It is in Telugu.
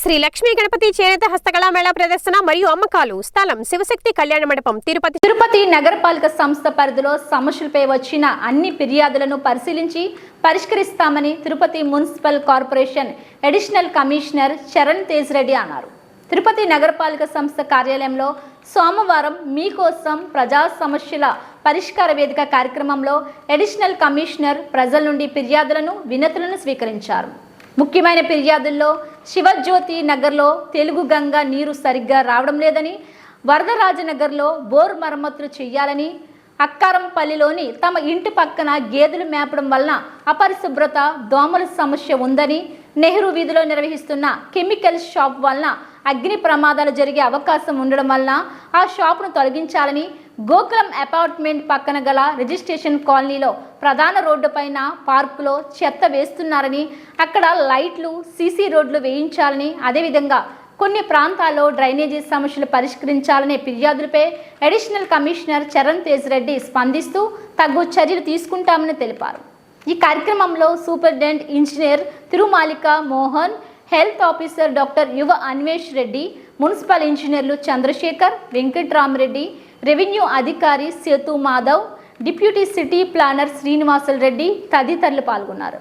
శ్రీ లక్ష్మీ గణపతి చేనేత హస్తకళా మేళా ప్రదర్శన మరియు అమ్మకాలు. స్థలం శివశక్తి కళ్యాణ మండపం. తిరుపతి తిరుపతి నగరపాలక సంస్థ పరిధిలో సమస్యలపై వచ్చిన అన్ని ఫిర్యాదులను పరిశీలించి పరిష్కరిస్తామని Tirupati municipal corporation additional commissioner Charan Tej Reddy అన్నారు. తిరుపతి నగరపాలక సంస్థ కార్యాలయంలో సోమవారం మీకోసం ప్రజా సమస్యల పరిష్కార వేదిక కార్యక్రమంలో అడిషనల్ కమిషనర్ ప్రజల నుండి ఫిర్యాదులను వినతులను స్వీకరించారు. ముఖ్యమైన ఫిర్యాదుల్లో శివజ్యోతి నగర్లో తెలుగు గంగ నీరు సరిగ్గా రావడం లేదని వరదరాజనగర్లో బోర్ మరమ్మతులు చేయాలని అక్కారంపల్లిలోని తమ ఇంటి పక్కన గేదెలు మేపడం వలన అపరిశుభ్రత దోమల సమస్య ఉందని నెహ్రూ వీధిలో నిర్వహిస్తున్న కెమికల్ షాప్ వలన అగ్ని ప్రమాదాలు జరిగే అవకాశం ఉండడం వలన ఆ షాపును తొలగించాలని గోకులం అపార్ట్మెంట్ పక్కన గల రిజిస్ట్రేషన్ కాలనీలో ప్రధాన రోడ్డు పైన పార్కులో చెత్త వేస్తున్నారని అక్కడ లైట్లు సీసీ రోడ్లు వేయించాలని అదేవిధంగా కొన్ని ప్రాంతాల్లో డ్రైనేజీ సమస్యలు పరిష్కరించాలనే ఫిర్యాదులపై అడిషనల్ కమిషనర్ చరణ్ తేజ్ రెడ్డి స్పందిస్తూ తగు చర్యలు తీసుకుంటామని తెలిపారు. ఈ కార్యక్రమంలో superintendent engineer Tirumalika Mohan health officer doctor Yuva Anvesh Reddy municipal ఇంజనీర్లు చంద్రశేఖర్ వెంకట్రామరెడ్డి రెవెన్యూ అధికారి Sethu Madhav deputy city planner Srinivasulu Reddy తదితరులు పాల్గొన్నారు.